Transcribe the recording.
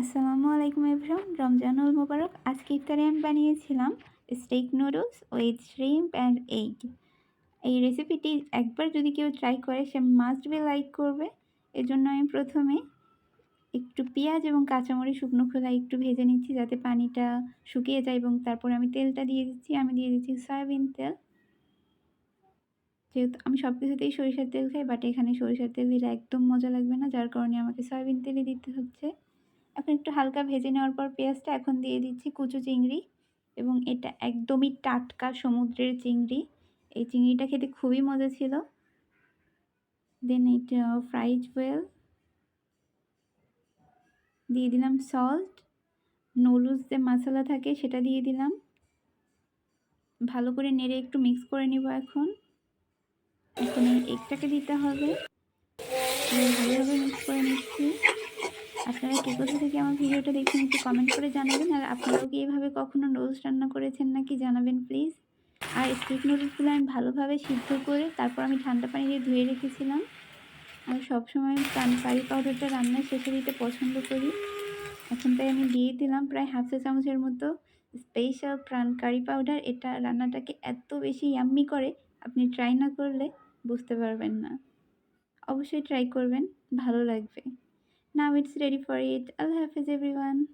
আসসালামু আলাইকুম এভরিওয়ান রমজানুল মোবারক। আজকে ইফতারে আমি বানিয়েছিলাম steak noodles with shrimp and egg এই রেসিপিটি একবার যদি কেউ ট্রাই করে, সে মাস্ট বি লাইক করবে। এজন্য আমি প্রথমে একটু পেঁয়াজ এবং কাঁচামরিচ শুকনো খোলা একটু ভেজে নিচ্ছি, যাতে পানিটা শুকিয়ে যায় এবং তারপর আমি তেলটা দিয়ে দিচ্ছি। আমি দিয়ে দিচ্ছি সয়াবিন তেল। যেহেতু আমি সব কিছুতেই সরিষার তেল খাই বাট এখানে সরিষার তেল দিলে একদম মজা লাগবে না, যার কারণে আমাকে সয়াবিন তেলই দিতে হচ্ছে। এখন একটু হালকা ভেজে নেওয়ার পর পেঁয়াজটা এখন দিয়ে দিচ্ছি কুচু চিংড়ি এবং এটা একদমই টাটকা সমুদ্রের চিংড়ি। এই চিংড়িটা খেতে খুবই মজা ছিল। দেন এটা ফ্রাইড ওয়েল দিয়ে দিলাম সল্ট নুডলস যে মশলা থাকে সেটা দিয়ে দিলাম। ভালো করে নেড়ে একটু মিক্স করে নিব এখন। এখন এই এগটাকে দিতে হবে। ভালোভাবে মিক্স করে নিচ্ছি। আপনারা কে কোথা থেকে আমার ভিডিওটা দেখছেন একটু কমেন্ট করে জানাবেন, আর আপনারাও কি এভাবে কখনো নুডলস রান্না করেছেন নাকি জানাবেন প্লিজ আর স্ট্রিট নুডলসগুলো আমি ভালোভাবে সিদ্ধ করে তারপর আমি ঠান্ডা পানি দিয়ে ধুয়ে রেখেছিলাম। আমি সবসময় পান কারি পাউডারটা রান্নার শেষে দিতে পছন্দ করি। এখন তাই আমি দিয়ে দিলাম প্রায় হাফ চা চামচের মতো স্পেশাল প্রাণ কারি পাউডার এটা রান্নাটাকে এত বেশি ইয়াম্মি করে, আপনি ট্রাই না করলে বুঝতে পারবেন না। অবশ্যই ট্রাই করবেন, ভালো লাগবে। Now it's ready for it. Allah Hafiz everyone.